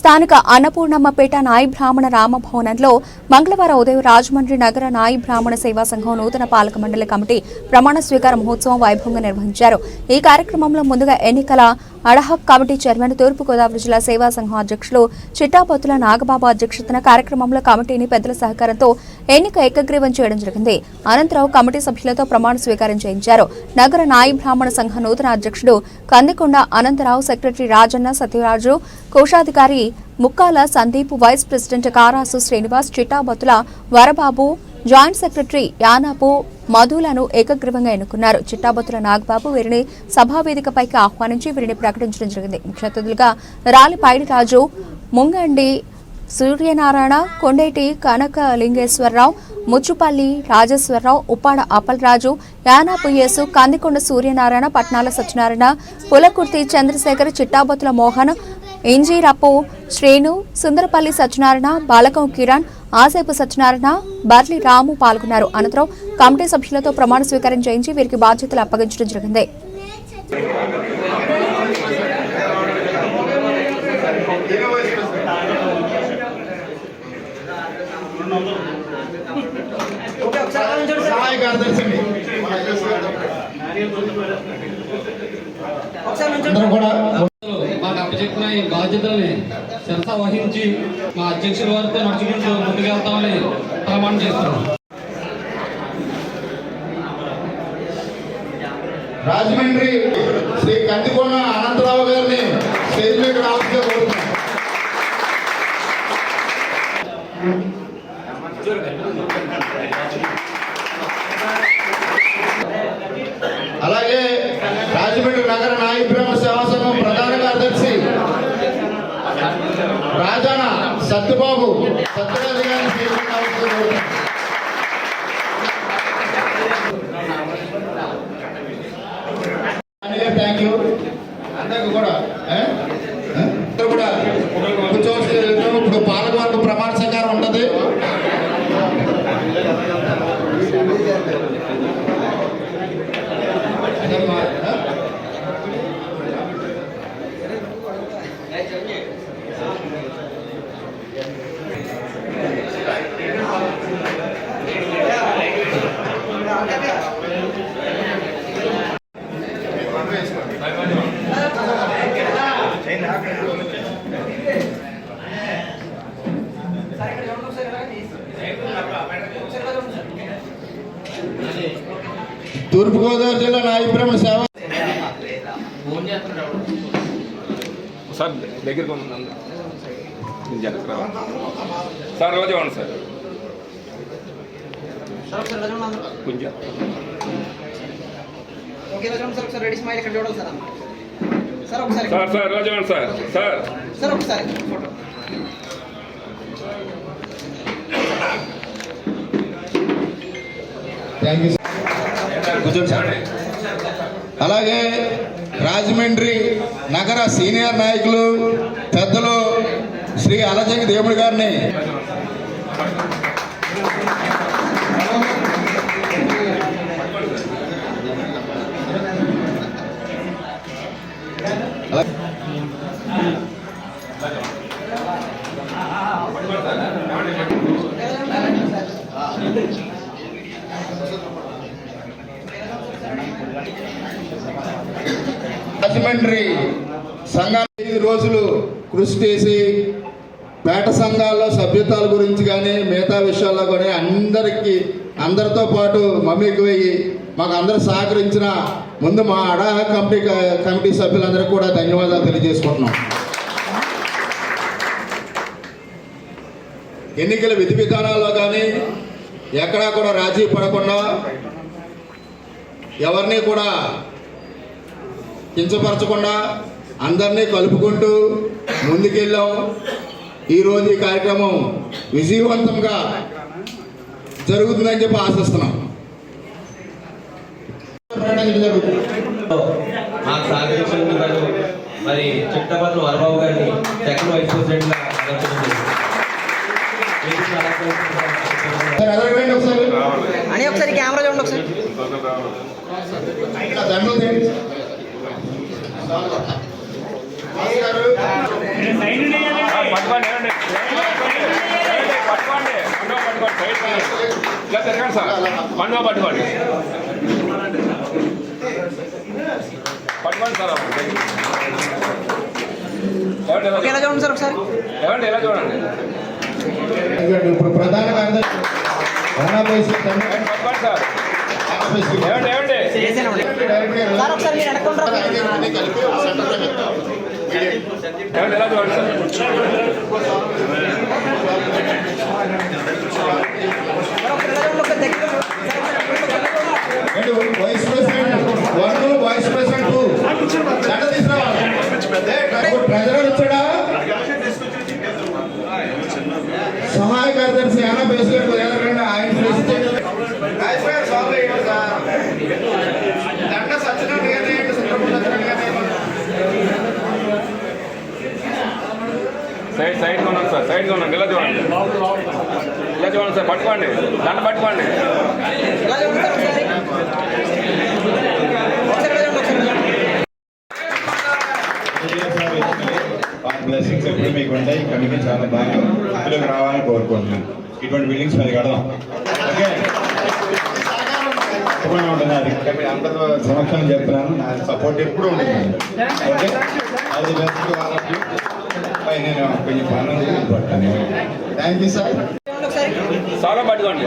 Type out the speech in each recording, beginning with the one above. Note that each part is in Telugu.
స్థానిక అన్నపూర్ణమ్మపేట నాయి బ్రాహ్మణ రామభవనంలో మంగళవారం ఉదయం రాజమండ్రి నగర నాయి బ్రాహ్మణ సేవా సంఘం నూతన పాలక మండలి కమిటీ ప్రమాణ స్వీకార మహోత్సవం వైభవంగా నిర్వహించారు. ఈ కార్యక్రమంలో ముందుగా ఎన్నికల అడహక్ కమిటీ చైర్మన్ తూర్పుగోదావరి జిల్లా సేవా సంఘం అధ్యక్షులు చిట్టాపత్తుల నాగబాబు అధ్యక్షతన కార్యక్రమంలో కమిటీని పెద్దల సహకారంతో ఎన్నిక ఏకగ్రీవం చేయడం జరిగింది. అనంతరం కమిటీ సభ్యులతో ప్రమాణ స్వీకారం చేయించారు. నగర నాయి బ్రాహ్మణ సంఘ నూతన అధ్యక్షుడు కందికొండ అనంతరావు సెక్రటరీ రాజన్న సత్యరాజు కోశాధికారి Mukkala Sandeep vice president Karasu Srinivas Chittabattula Varababu joint secretary Yanapu మధులను ఏకగ్రీవంగా ఎన్నుకున్నారు. చిట్టాబొత్తుల నాగబాబు వీరిని సభావేదికపైకి ఆహ్వానించి వీరిని ప్రకటించడం జరిగింది. ముఖ్య అతిథులుగా రాలిపాయిడి రాజు ముంగండి సూర్యనారాయణ కొండేటి కనక లింగేశ్వరరావు ముచ్చుపల్లి రాజేశ్వరరావు ఉప్పాడ అప్పలరాజు యానాపు యేసు కందికొండ సూర్యనారాయణ పట్నాల సత్యనారాయణ పులకుర్తి చంద్రశేఖర్ చిట్టాబొత్తుల మోహన్ ఇంజీరప్పు శ్రేణు సుందరపల్లి సత్యనారాయణ బాలకం కిరణ్ ఆసేపు సత్యనారాయణ బర్లి రాము పాల్గొన్నారు. అనంతరం కమిటీ సభ్యులతో ప్రమాణ స్వీకారం చేయించి వీరికి బాధ్యతలు అప్పగించడం జరిగింది. కూడా మాకు అప్పచెప్పిన ఈ బాధ్యతల్ని శిరస వహించి మా అధ్యక్షుల వారితో నడుచుకుంటూ ముందుకెళ్తామని ప్రమాణం చేస్తున్నాం. రాజమండ్రి శ్రీ కందికొండ అనంతరావు గారిని స్టేజ్ మీద రావాల్సిందిగా కోరుతున్నాం అలాగే రాజమండ్రి నగర నాయ బ్రహ్మ సేవా సంఘం ప్రధాన కార్యదర్శి రాజాన సత్యబాబు సత్యరాజు గారిని థ్యాంక్ యూ అందరికి కూడా ఏ? ఏ? అందరూ కూడా కూర్చోవలసి ఇప్పుడు పాలకవర్గ ప్రమాణ స్వీకారం ఉంటుంది అదమ్మా, ఏ? తూర్పుగోదావరి జిల్లా నాయబ్రహ్మ సేవ. సార్ దగ్గరికి ఉంది జనక సార్ రోజు ఇవ్వండి సార్. కొంచెం. ఓకే రోజు సార్. ఒకసారి రెడీ స్మైల్ ఇక్కడ చూడాలి సార్ సార్ ఒకసారి సార్ సార్ రోజు ఇవ్వండి సార్. సార్. సార్ ఒకసారి ఫోటో. థ్యాంక్ యూ కూర్చోండి అలాగే రాజమండ్రి నగర సీనియర్ నాయకులు పెద్దలు శ్రీ అలజంగి దేవుడి గారిని సంఘాలు ఐదు రోజులు కృషి చేసి పేట సంఘాల్లో సభ్యతాల గురించి కానీ మిగతా విషయాల్లో కానీ అందరికీ అందరితో పాటు మమ్మీకి వెయ్యి మాకు అందరూ సహకరించిన ముందు మా అడా కమిటీ కమిటీ సభ్యులందరికీ కూడా ధన్యవాదాలు తెలియజేసుకుంటున్నాం. ఎన్నికల విధి విధానాల్లో కానీ ఎక్కడా కూడా రాజీ పడకుండా ఎవరిని కూడా కించపరచకుండా అందరినీ కలుపుకుంటూ ముందుకెళ్ళాం. ఈరోజు ఈ కార్యక్రమం విజయవంతంగా జరుగుతుందని చెప్పి ఆశిస్తున్నాం. మాకు సహకరించినందుకు మరి చిట్టపత్ర వరబాబు గారిని సెకండ్ వైస్ ప్రెసిడెంట్గా అని ఒకసారి కెమెరా చూడండి ఒకసారి. ఇలా తిరగండి సార్ పండుగ పట్టుకోండి పట్టుకోండి సార్ ఎలా చూడండి సార్ ఒకసారి ఏమండి? ఎలా చూడండి ఇప్పుడు ప్రధాన కార్యదర్శి పట్టుకోండి సార్ ఏమండి ఒకసారి ఏమండి ఎలా చూడండి సార్ ఏంటి vice president one vice president two దండ తీసుకురావాలి ఇప్పుడు ట్రెజరర్ వచ్చాడా సహాయ కార్యదర్శి అన్న ప్రెసిడెంట్ ఎదురండి ఆయన ప్రెసిడెంట్ దండ సత్యనారాయణ గారిని సుబ్రహ్మణ్య సత్యనారాయణ గారిని సైడ్ సైడ్ ఉన్నాను సార్ సైడ్ ఉన్నాను ఇలా చూడండి ఇలా చూడండి సార్ పట్టుకోండి. దండ పట్టుకోండి. బ్లెస్సింగ్స్ ఎప్పుడు మీకు ఉంటాయి కమిటీ చాలా బాగా వృద్ధిలోకి రావాలని కోరుకుంటున్నాను ఇటువంటి బిల్డింగ్స్ మీద కడదాం ఓకే తప్పకుండా ఉంటుంది అది కమిటీ అందరితో సమక్షంలో చెప్తున్నాను నా సపోర్ట్ ఎప్పుడు ఉంటుంది ఓకే అది బెస్ట్ వాళ్ళకి పై నేను కొంచెం పనులు పడతాను. థ్యాంక్ యూ సార్ ఒకసారి చాలా పట్టుకోండి.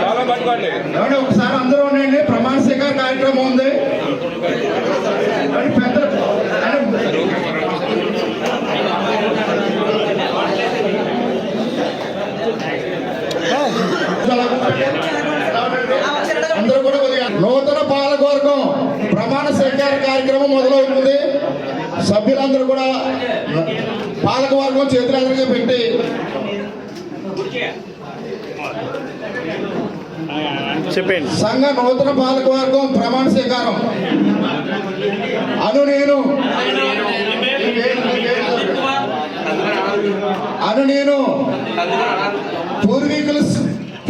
చాలా పట్టుకోండి. ఏమండి ఒకసారి అందరూ ఉండండి. ప్రమాణ స్వీకార కార్యక్రమం ఉంది. అందరూ కూడా కొద్దిగా నూతన పాలకవర్గం ప్రమాణ స్వీకార కార్యక్రమం మొదలవుతుంది. సభ్యులందరూ కూడా పాలకవర్గం చేతులందరికీ పెట్టి. చెప్పండి. సంఘ నూతన పాలకవర్గం ప్రమాణ స్వీకారం. అను నేను. అను నేను. పూర్వీకులు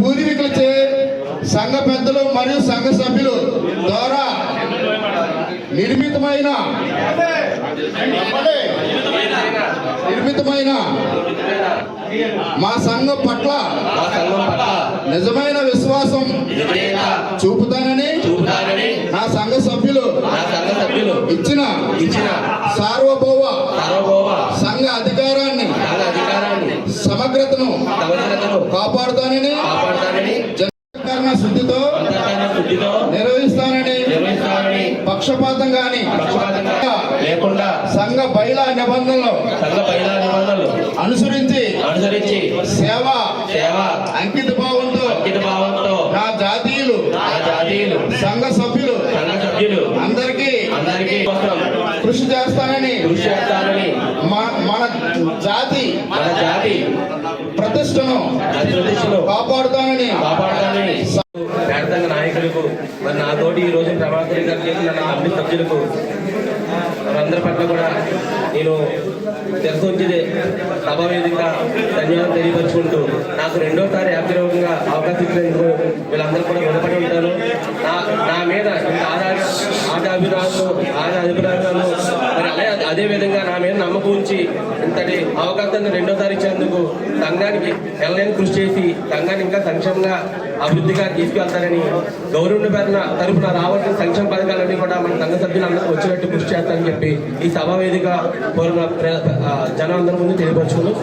పూర్వీకులచే సంఘ పెద్దలు మరియు సంఘ సభ్యులు ద్వారా నిర్మితమైన. నిర్మితమైన మా సంఘం పట్ల నిజమైన విశ్వాసం చూపుతానని నా సంఘ సభ్యులు ఇచ్చిన సార్వభౌమ సంఘ అధికారాన్ని సమగ్రతను కాపాడుతానని శుద్ధితో నిర్వహిస్తానని పక్షపాతం గాని పక్షపాతంగా లేకుండా సంఘ బయలా నిబంధనలు సంఘ బయలా నిబంధనలు అనుసరించి అనుసరించి సేవ సేవ అంకిత భావంతో అంకిత భావంతో నా జాతీయులు నా జాతీయులు సంఘ సభ్యులు సంఘ సభ్యులు అందరికీ అందరికీ కృషి చేస్తానని కృషి చేస్తానని మన జాతి మన జాతి ప్రతిష్టను ప్రతిష్టను కాపాడుతానని కాపాడతానని నాయకులకు మరి నాతోటి ఈ రోజు ప్రమాణ స్వీకారం చేసిన అన్ని సభ్యులకు వారందరి పట్ల కూడా నేను తెలుసొచ్చింది సభ ధన్యవాదాలు తెలియపరుచుకుంటూ నాకు రెండోసారి యాభ్యరోగంగా అవకాశం ఇచ్చినందుకు వీళ్ళందరూ కూడా రుణపడి ఉంటాను నా నా మీద ఇంత ఆధార ఆదాభిరాలు అదేవిధంగా నా మీద నమ్మకం ఉంచి ఇంతటి అవకాశాన్ని రెండోసారి ఇచ్చినందుకు సంఘానికి ఎల్లైన కృషి చేసి సంఘాన్ని ఇంకా సంక్షేమంగా అభివృద్ధిగా తీసుకెళ్తారని గౌరవ పేరున తరఫున రావాల్సిన సంక్షేమ పథకాలన్నీ కూడా మన సంఘ సభ్యులందరూ వచ్చినట్టు కృషి చేస్తారని చెప్పి ఈ సభా వేదిక పూర్వ జనం అందరి ముందు తెలియపరచుకుంటూ